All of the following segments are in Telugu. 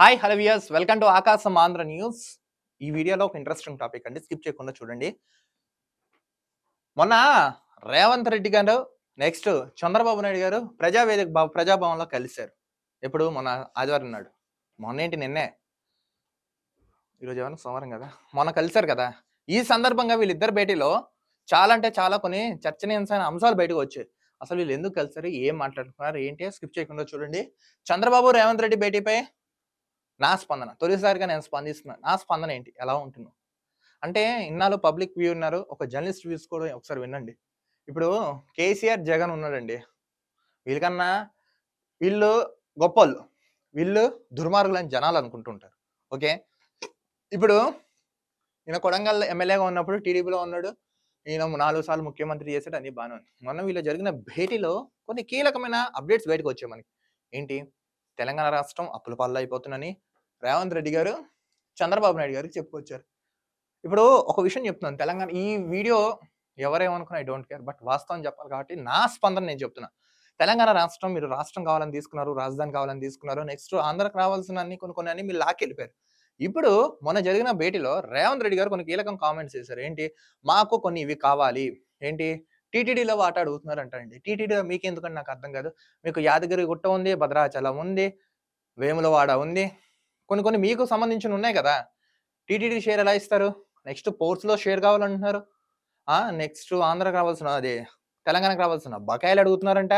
Hi hello viewers welcome to ఆకాశం ఆంధ్ర న్యూస్ ఈ వీడియోలో ఒక ఇంట్రెస్టింగ్ టాపిక్ అండి. స్కిప్ చేయకుండా చూడండి. మొన్న రేవంత్ రెడ్డి గారు నెక్స్ట్ చంద్రబాబు నాయుడు గారు ప్రజావేదిక ప్రజాభవన్లో కలిశారు. ఎప్పుడు? మొన్న ఆదివారం నాడు. మొన్న ఏంటి? నిన్నే. ఈరోజు ఏమన్నా సోమవారం కదా? మొన్న కలిశారు కదా? ఈ సందర్భంగా వీళ్ళిద్దరు భేటీలో చాలా అంటే చాలా కొన్ని చర్చనీయాంశమైన అంశాలు బయటకు వచ్చాయి. అసలు వీళ్ళు ఎందుకు కలిసారు ఏం మాట్లాడుతున్నారు ఏంటి? స్కిప్ చేయకుండా చూడండి. చంద్రబాబు రేవంత్ రెడ్డి భేటీపై నా స్పందన తొలిసారిగా నేను స్పందిస్తున్నాను నా స్పందన ఏంటి? ఎలా ఉంటున్నావు అంటే ఇన్నాళ్ళు పబ్లిక్ వ్యూ ఉన్నారు ఒక జర్నలిస్ట్ వ్యూస్ కూడా ఒకసారి వినండి. ఇప్పుడు కేసీఆర్ జగన్ ఉన్నాడండి. వీళ్ళకన్నా వీళ్ళు గొప్పలు వీళ్ళు దుర్మార్గులని జనాలు అనుకుంటుంటారు ఓకే? ఇప్పుడు ఈయన కొడంగల్ ఎమ్మెల్యేగా ఉన్నప్పుడు టీడీపీలో ఉన్నాడు. ఈయన నాలుగు సార్లు ముఖ్యమంత్రి చేశాడు అన్ని బాగానే ఉంది మొన్న వీళ్ళు జరిగిన భేటీలో కొన్ని కీలకమైన అప్డేట్స్ బయటకు వచ్చాయి మనకి. ఏంటి? తెలంగాణ రాష్ట్రం అప్పుల పాలు అయిపోతుందని రేవంత్ రెడ్డి గారు చంద్రబాబు నాయుడు గారికి చెప్పుకొచ్చారు. ఇప్పుడు ఒక విషయం చెప్తున్నాను. తెలంగాణ ఈ వీడియో ఎవరేమనుకున్నా ఐ డోంట్ కేర్ బట్ వాస్తవం చెప్పాలి కాబట్టి నా స్పందన నేను చెప్తున్నా. తెలంగాణ రాష్ట్రం మీరు రాష్ట్రం కావాలని తీసుకున్నారు రాజధాని కావాలని తీసుకున్నారు నెక్స్ట్ ఆంధ్రకు రావాల్సిన అన్ని కొన్ని కొన్ని అన్ని మీరు లాక్కెళ్ళిపోయారు. ఇప్పుడు మొన్న జరిగిన భేటీలో రేవంత్ రెడ్డి గారు కొన్ని కీలకం కామెంట్స్ చేశారు. ఏంటి? మాకు కొన్ని ఇవి కావాలి. ఏంటి? టీటీడీలో వాట అడుగుతున్నారు అంటారండి టీటీడీలో మీకు ఎందుకంటే నాకు అర్థం కాదు? మీకు యాదగిరి గుట్ట ఉంది భద్రాచలం ఉంది వేములవాడ ఉంది కొన్ని కొన్ని మీకు సంబంధించిన ఉన్నాయి కదా. టీటీడీ షేర్ ఎలా ఇస్తారు? నెక్స్ట్ పోర్ట్స్లో షేర్ కావాలంటున్నారు. నెక్స్ట్ ఆంధ్రాకి రావాల్సిన అది తెలంగాణకు రావాల్సిన బకాయిలు అడుగుతున్నారంట.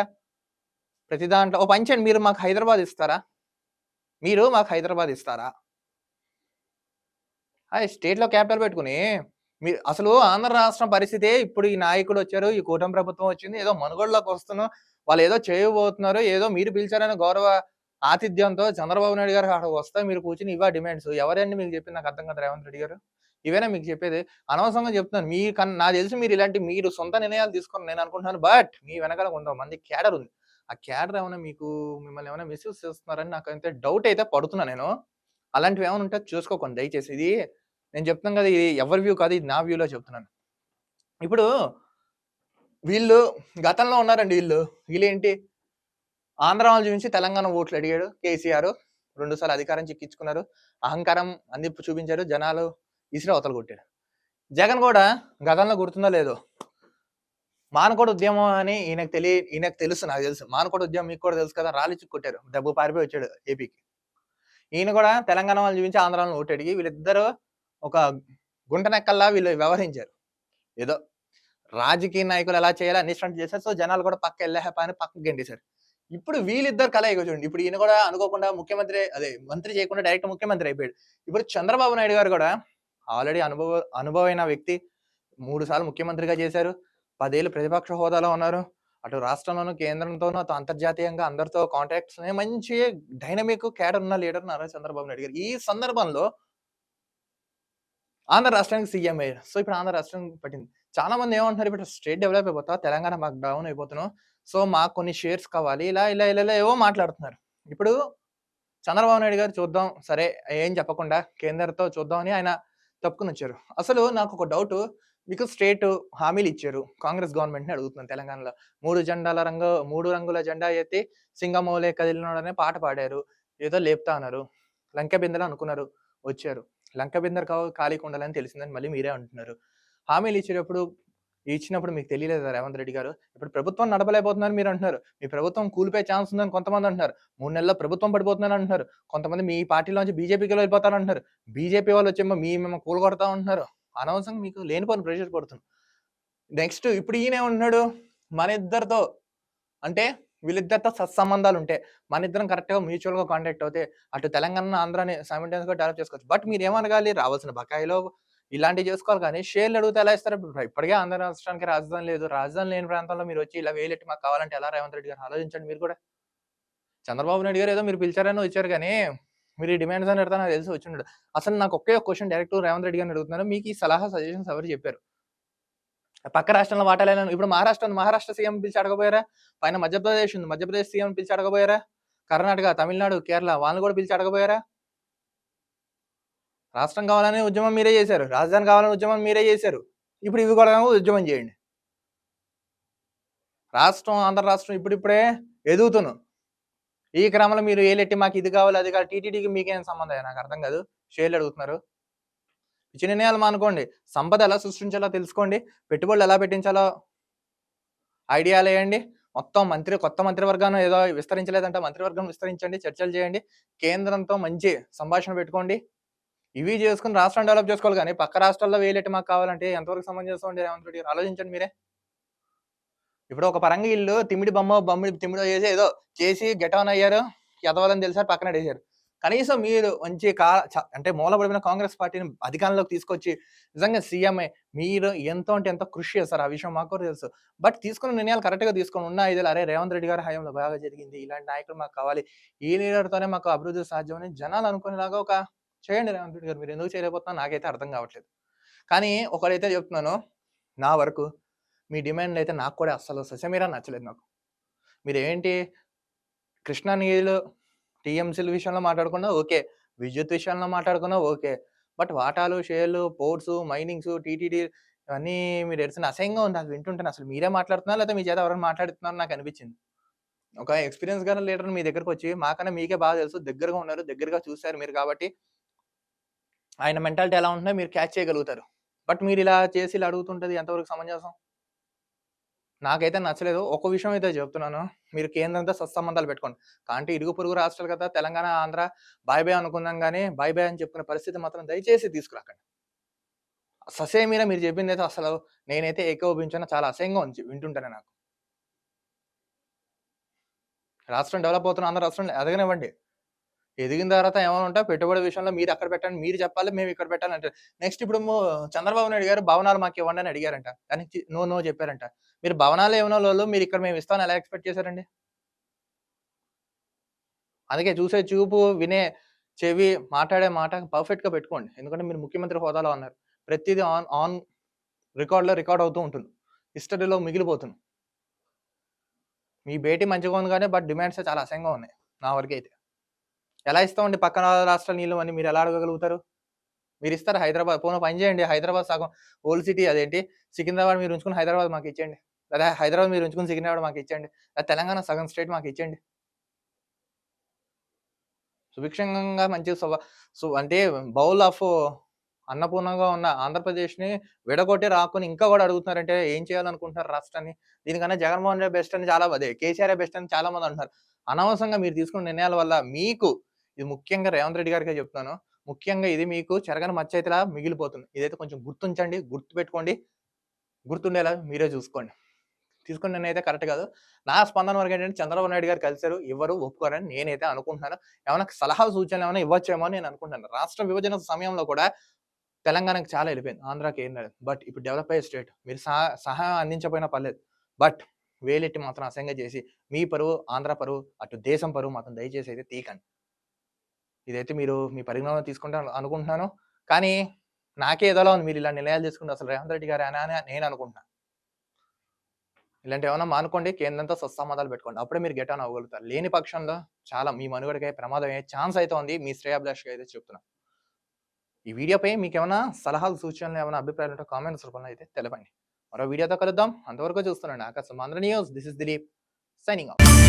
ప్రతి దాంట్లో ఓ పంచండి మీరు మాకు హైదరాబాద్ ఇస్తారా? మీరు మాకు హైదరాబాద్ ఇస్తారా? స్టేట్లో క్యాపిటల్ పెట్టుకుని మీరు అసలు ఆంధ్ర రాష్ట్రం పరిస్థితే ఇప్పుడు ఈ నాయకుడు వచ్చారు ఈ కూటమి ప్రభుత్వం వచ్చింది ఏదో మనుగోడలోకి వస్తున్నాం వాళ్ళు ఏదో చేయబోతున్నారు ఏదో మీరు పిలిచారని గౌరవ ఆతిథ్యంతో చంద్రబాబు నాయుడు గారు అక్కడ వస్తే మీరు కూర్చుని ఇవా డిమాండ్స్. ఎవరండి మీకు చెప్పింది? నాకు అర్థం కదా రేవంత్ రెడ్డి గారు. ఇవేనా మీకు చెప్పేది? అనవసరంగా చెప్తున్నాను. మీ కన్నా నాకు తెలిసి మీరు ఇలాంటి మీరు సొంత నిర్ణయాలు తీసుకొని నేను అనుకుంటున్నాను బట్ మీ వెనకాల కొంతమంది క్యాడర్ ఉంది. ఆ క్యాడర్ ఏమైనా మీకు మిమ్మల్ని ఏమైనా మిస్యూజ్ చేస్తున్నారని నాకు అయితే డౌట్ అయితే పడుతున్నా నేను. అలాంటివి ఏమైనా ఉంటే చూసుకోకండి. దయచేసి ఇది నేను చెప్తున్నాను కదా ఇది ఎవరి వ్యూ కాదు ఇది నా వ్యూలో చెప్తున్నాను. ఇప్పుడు వీళ్ళు గతంలో ఉన్నారండి వీళ్ళు. వీళ్ళేంటి? ఆంధ్ర వాళ్ళు చూపించి తెలంగాణ ఓట్లు అడిగాడు కేసీఆర్. రెండుసార్లు అధికారం చిక్కించుకున్నారు. అహంకారం అంది చూపించారు. జనాలు ఇసురు అవతలు కొట్టాడు జగన్ కూడా గతంలో గుర్తుందో లేదో మానకోట ఉద్యమం అని ఈయనకు తెలియ ఈయనకు తెలుసు నాకు తెలుసు. మానకోట ఉద్యమం మీకు కూడా తెలుసు కదా? రాళ్ళు కొట్టారు. దెబ్బ పారిపోయి వచ్చాడు ఏపీకి. ఈయన కూడా తెలంగాణ వాళ్ళు చూపించి ఆంధ్రాలను ఓటు అడిగి వీళ్ళిద్దరూ ఒక గుంట నెక్కల్లా వీళ్ళు వ్యవహరించారు. ఏదో రాజకీయ నాయకులు ఎలా చేయాలి అన్ని స్టంట్ చేశారు. సో జనాలు కూడా పక్క వెళ్ళే అని పక్కకు గెంటేశారు. ఇప్పుడు వీళ్ళిద్దరు కలయిక చూడండి. ఇప్పుడు ఈయన కూడా అనుకోకుండా ముఖ్యమంత్రి అదే మంత్రి చేయకుండా డైరెక్ట్ ముఖ్యమంత్రి అయిపోయాడు. ఇప్పుడు చంద్రబాబు నాయుడు గారు కూడా ఆల్రెడీ అనుభవ అనుభవమైన వ్యక్తి. మూడు సార్లు ముఖ్యమంత్రిగా చేశారు. పదేళ్ళు ప్రతిపక్ష హోదాలో ఉన్నారు. అటు రాష్ట్రంలోనూ కేంద్రంతోనూ అటు అంతర్జాతీయంగా అందరితో కాంటాక్ట్స్ మంచి డైనమిక్ క్యాడర్ ఉన్న లీడర్ నారా చంద్రబాబు నాయుడు గారు? ఈ సందర్భంలో ఆంధ్ర రాష్ట్రానికి సీఎం అయ్యారు సో ఇప్పుడు ఆంధ్ర రాష్ట్రం పట్టింది. చాలా మంది ఏమంటున్నారు ఇప్పుడు స్టేట్ డెవలప్ అయిపోతా తెలంగాణ మాకు డౌన్ అయిపోతున్నాం. సో మాకు కొన్ని షేర్స్ కావాలి. ఇలా ఇలా ఇలా ఏవో మాట్లాడుతున్నారు. ఇప్పుడు చంద్రబాబు నాయుడు గారు చూద్దాం. సరే ఏం చెప్పకుండా కేంద్రంతో చూద్దామని ఆయన తప్పుకుని వచ్చారు. అసలు నాకు ఒక డౌట్. మీకు స్టేట్ హామీలు ఇచ్చారు. కాంగ్రెస్ గవర్నమెంట్ని అడుగుతున్నాను తెలంగాణలో. మూడు జెండాల రంగు మూడు రంగుల జెండా అయితే సింగమౌలే కదిలినోడనే పాట పాడారు. ఏదో లేపుతా అన్నారు. లంక బిందెలు అనుకున్నారు. వచ్చారు. లంక బిందరు కావు ఖాళీ ఉండాలని తెలిసిందని మళ్ళీ మీరే అంటున్నారు. హామీలు ఇచ్చేటప్పుడు ఇచ్చినప్పుడు మీకు తెలియలేదు రేవంత్ రెడ్డి గారు? ఇప్పుడు ప్రభుత్వం నడపలేకపోతున్నారు మీరు అంటున్నారు. మీ ప్రభుత్వం కూలిపోయే ఛాన్స్ ఉందని కొంతమంది అంటున్నారు. మూడు నెలల్లో ప్రభుత్వం పడిపోతుందని అంటున్నారు. కొంతమంది మీ పార్టీలోంచి బీజేపీకి వెళ్ళిపోతారు అంటున్నారు. బీజేపీ వాళ్ళు వచ్చేమో మీ మేము కూలగొడతా ఉంటున్నారు. అనవసరంగా మీకు లేనిపోయిన ప్రెషర్ పడుతుంది నెక్స్ట్ ఇప్పుడు ఈయనే ఉంటున్నాడు మన ఇద్దరితో అంటే వీళ్ళిద్దరితో సత్సంబంధాలు ఉంటాయి మన ఇద్దరం కరెక్ట్గా మ్యూచువల్గా కాంటాక్ట్ అవుతే అటు తెలంగాణ ఆంధ్రాని సైమిల్టేనియస్గా డెవలప్ చేసుకోవచ్చు. బట్ మీరు ఏమనగాలి? రావాల్సిన బకాయిలో ఇలాంటివి చేసుకోవాలి కానీ షేర్లు అడిగితే ఎలా ఇస్తారు? ఇప్పటికే ఆంధ్ర రాష్ట్రానికి రాజధాని లేదు. రాజధాని లేని ప్రాంతంలో మీరు వచ్చి ఇలా వేలెట్టి మాకు కావాలంటే ఎలా రేవంత్ రెడ్డి గారు ఆలోచించండి మీరు కూడా. చంద్రబాబు నాయుడు గారు ఏదో మీరు పిలిచారని వచ్చారు కానీ మీరు ఈ డిమాండ్స్ అని నాకు తెలిసి వచ్చిండడు అసలు నాకు ఒకే క్వశ్చన్ డైరెక్ట్ రేవంత్ రెడ్డి గారిని అడుగుతున్నాను మీకు ఈ సలహా సజెషన్స్ ఎవరు చెప్పారు? పక్క రాష్ట్రంలో వాటాలేను? ఇప్పుడు మహారాష్ట్ర మహారాష్ట్ర సీఎం పిలిచి అడగబోయారా? పైన మధ్యప్రదేశ్ ఉంది. మధ్యప్రదేశ్ సీఎం పిలిచి అడగబోయారా? కర్ణాటక తమిళనాడు కేరళ వాళ్ళని కూడా పిలిచి అడగబోయారా? రాష్ట్రం కావాలనే ఉద్యమం మీరే చేశారు. రాజధాని కావాలని ఉద్యమం మీరే చేశారు. ఇప్పుడు ఇవి కూడా ఉద్యమం చేయండి. రాష్ట్రం ఆంధ్ర రాష్ట్రం ఇప్పుడిప్పుడే ఎదుగుతున్నాం. ఈ క్రమంలో మీరు ఏలెట్టి మాకు ఇది కావాలి అది కావాలి టీటీడీకి మీకేం సంబంధం? నాకు అర్థం కాదు. షేర్లు అడుగుతున్నారు. పిచ్చి నిర్ణయాలు మానుకోండి. సంపద ఎలా సృష్టించాలో తెలుసుకోండి. పెట్టుబడులు ఎలా పెట్టించాలో ఐడియాలు వేయండి. మొత్తం మంత్రి కొత్త మంత్రివర్గాన్ని ఏదో విస్తరించలేదంటే మంత్రివర్గం విస్తరించండి చర్చలు చేయండి. కేంద్రంతో మంచి సంభాషణ పెట్టుకోండి. ఇవి చేసుకుని రాష్ట్రం డెవలప్ చేసుకోవాలి కానీ పక్క రాష్ట్రాల్లో వేయలేటి మాకు కావాలంటే ఎంతవరకు సమంజసం అండి రేవంత్ రెడ్డి గారు? ఆలోచించండి మీరే. ఇప్పుడు ఒక పరంగా ఇల్లు తిమిడి బొమ్మ బొమ్మిడి తిమిడి చేసి ఏదో చేసి గెట్ ఆన్ అయ్యారు ఎదవాలని తెలిసారు పక్కన వేసారు కనీసం మీరు మంచి కా అంటే మూలపడిన కాంగ్రెస్ పార్టీని అధికారంలోకి తీసుకొచ్చి నిజంగా సీఎంఏ మీరు ఎంతో అంటే ఎంతో కృషి చేస్తారు ఆ విషయం మాకు కూడా తెలుసు. బట్ తీసుకున్న నిర్ణయాలు కరెక్ట్గా తీసుకొని ఉన్న ఇది అరే రేవంత్ రెడ్డి గారి హయాంలో బాగా జరిగింది ఇలాంటి నాయకులు మాకు కావాలి ఈ లీడర్తోనే మాకు అభివృద్ధి సాధ్యమని జనాలు అనుకునేలాగా ఒక చేయండి రేవంత్ రెడ్డి గారు మీరు ఎందుకు చేయలేకపోతున్నా నాకైతే అర్థం కావట్లేదు. కానీ ఒకరైతే చెప్తున్నాను నా వరకు మీ డిమాండ్ అయితే నాకు కూడా అస్సలు ససమీరా నచ్చలేదు నాకు. మీరు ఏంటి కృష్ణా నీళ్ళు టీఎంసీల విషయంలో మాట్లాడుకున్నా ఓకే విద్యుత్ విషయంలో మాట్లాడుకున్నా ఓకే బట్ వాటాలు షేర్లు పోర్ట్స్ మైనింగ్స్ టీటీడీ ఇవన్నీ మీరు ఎడిసిన అసహ్యంగా ఉంది నాకు వింటుంటాను అసలు మీరే మాట్లాడుతున్నారు లేదా మీ చేత ఎవరైనా మాట్లాడుతున్నారు నాకు అనిపించింది. ఒక ఎక్స్పీరియన్స్ గానే లీడర్ మీ దగ్గరకు వచ్చి మాకన్నా మీకే బాగా తెలుసు దగ్గరగా ఉన్నారు దగ్గరగా చూశారు మీరు కాబట్టి ఆయన మెంటాలిటీ ఎలా ఉంటుందో మీరు క్యాచ్ చేయగలుగుతారు. బట్ మీరు ఇలా చేసి ఇలా అడుగుతుంటుంది ఎంతవరకు సమంజసం? నాకైతే నచ్చలేదు. ఒక విషయం అయితే చెప్తున్నాను. మీరు కేంద్రంతో సత్సంబంధాలు పెట్టుకోండి. కాబట్టి ఇరుగు పొరుగు రాష్ట్రాలు కదా తెలంగాణ ఆంధ్ర బాయ్ బాయ్ అనుకుందాం కానీ బాయ్ బాయ్ అని చెప్పుకునే పరిస్థితి మాత్రం దయచేసి తీసుకురాకండి. ససే మీద మీరు చెప్పింది అయితే అసలు నేనైతే ఏకోపించిన. చాలా అసహ్యంగా ఉంది. వింటుంటానే నాకు. రాష్ట్రం డెవలప్ అవుతున్న ఆంధ్ర రాష్ట్రం ఎదగనివ్వండి ఎదిగిన తర్వాత ఏమైనా ఉంటే పెట్టుబడి విషయంలో మీరు అక్కడ పెట్టండి మీరు చెప్పాలి మేము ఇక్కడ పెట్టాలంటే నెక్స్ట్ ఇప్పుడు చంద్రబాబు నాయుడు గారు భవనాలు మాకు ఇవ్వండి అని అడిగారంట. దానికి నో నో చెప్పారంట. మీరు భవనాలు ఏమైనా వాళ్ళు మీరు ఇక్కడ మేము ఇస్తామని ఎలా ఎక్స్పెక్ట్ చేశారండి? అందుకే చూసే చూపు వినే చెవి మాట్లాడే మాట పర్ఫెక్ట్గా పెట్టుకోండి. ఎందుకంటే మీరు ముఖ్యమంత్రి హోదాలో ఉన్నారు ప్రతిదీ ఆన్ ఆన్ రికార్డ్లో రికార్డ్ అవుతూ ఉంటుంది. హిస్టరీలో మిగిలిపోతుంది. మీ భేటీ మంచిగా ఉంది కానీ బట్ డిమాండ్స్ చాలా అసహ్యంగా ఉన్నాయి నా వరకు అయితే ఎలా ఇస్తామండి పక్కన రాష్ట్రాల నీళ్ళు అని మీరు ఎలా అడగగలుగుతారు? మీరు ఇస్తారు హైదరాబాద్? పోనీ పని చేయండి. హైదరాబాద్ సగం ఓల్డ్ సిటీ అదేంటి? సికింద్రాబాద్ మీరు ఉంచుకుని హైదరాబాద్ మాకు ఇచ్చేయండి. లేదా హైదరాబాద్ మీరు ఉంచుకుని సికింద్రాబాద్ మాకు ఇచ్చేయండి. లేదా తెలంగాణ సగం స్టేట్ మాకు ఇచ్చేయండి. సుభిక్షంగా మంచి సువ అంటే బౌల్ ఆఫ్ అన్నపూర్ణంగా ఉన్న ఆంధ్రప్రదేశ్ని విడగొట్టి రాకుని ఇంకా కూడా అడుగుతున్నారంటే ఏం చేయాలనుకుంటున్నారు రాష్ట్రాన్ని? దీనికన్నా జగన్మోహన్ రెడ్డి బెస్ట్ అని చాలా అదే కేసీఆర్ బెస్ట్ అని చాలా మంది అంటున్నారు. అనవసరంగా మీరు తీసుకున్న నిర్ణయాల వల్ల మీకు ఇది ముఖ్యంగా రేవంత్ రెడ్డి గారికి చెప్తున్నాను. ముఖ్యంగా ఇది మీకు చెరగని మచ్చయితేలా మిగిలిపోతుంది. ఇదైతే కొంచెం గుర్తుంచండి గుర్తు పెట్టుకోండి గుర్తుండేలా మీరే చూసుకోండి. తీసుకున్న నేనైతే కరెక్ట్ కాదు. నా స్పందన వరకు ఏంటంటే చంద్రబాబు నాయుడు గారు కలిశారు ఎవరు ఒప్పుకోరని నేనైతే అనుకుంటున్నాను. ఏమైనా సలహా సూచనలు ఏమైనా ఇవ్వచ్చేమో అని నేను అనుకుంటున్నాను. రాష్ట్ర విభజన సమయంలో కూడా తెలంగాణకు చాలా వెళ్ళిపోయింది. ఆంధ్రాకి ఏం లేదు. బట్ ఇప్పుడు డెవలప్ అయ్యే స్టేట్. మీరు సహా సహాయం అందించకపోయినా పర్లేదు. బట్ వేలెట్టి మాత్రం అసహ్యంగా చేసి మీ పరువు ఆంధ్ర పరువు అటు దేశం పరువు మాత్రం దయచేసి అయితే తీకండి. ఇదైతే మీరు మీ పరిగణలో తీసుకుంటారు అనుకుంటున్నాను. కానీ నాకే ఏదోలా ఉంది. మీరు ఇలా నిర్ణయాలు తీసుకుంటే అసలు రేవంత్ రెడ్డి గారు అని నేను అనుకుంటున్నాను ఇలాంటి ఏమైనా మానుకోండి. కేంద్రంతో సత్సంబంధాలు పెట్టుకోండి. అప్పుడే మీరు గెట్ ఆన్ అవ్వగలుగుతారు. లేని పక్షంలో చాలా మీ మనుగడకై ప్రమాదం అయ్యే ఛాన్స్ అయితే ఉంది. మీ శ్రేయాభిలాష్గా అయితే చెప్తున్నా. ఈ వీడియోపై మీకు ఏమైనా సలహాలు సూచనలు ఏమైనా అభిప్రాయాలు ఉంటే కామెంట్స్ రూపంలో అయితే తెలపండి. మరో వీడియోతో కలుద్దాం. అంతవరకు చూస్తున్నాను ఆకాశం Andhra news. This is Dilip signing off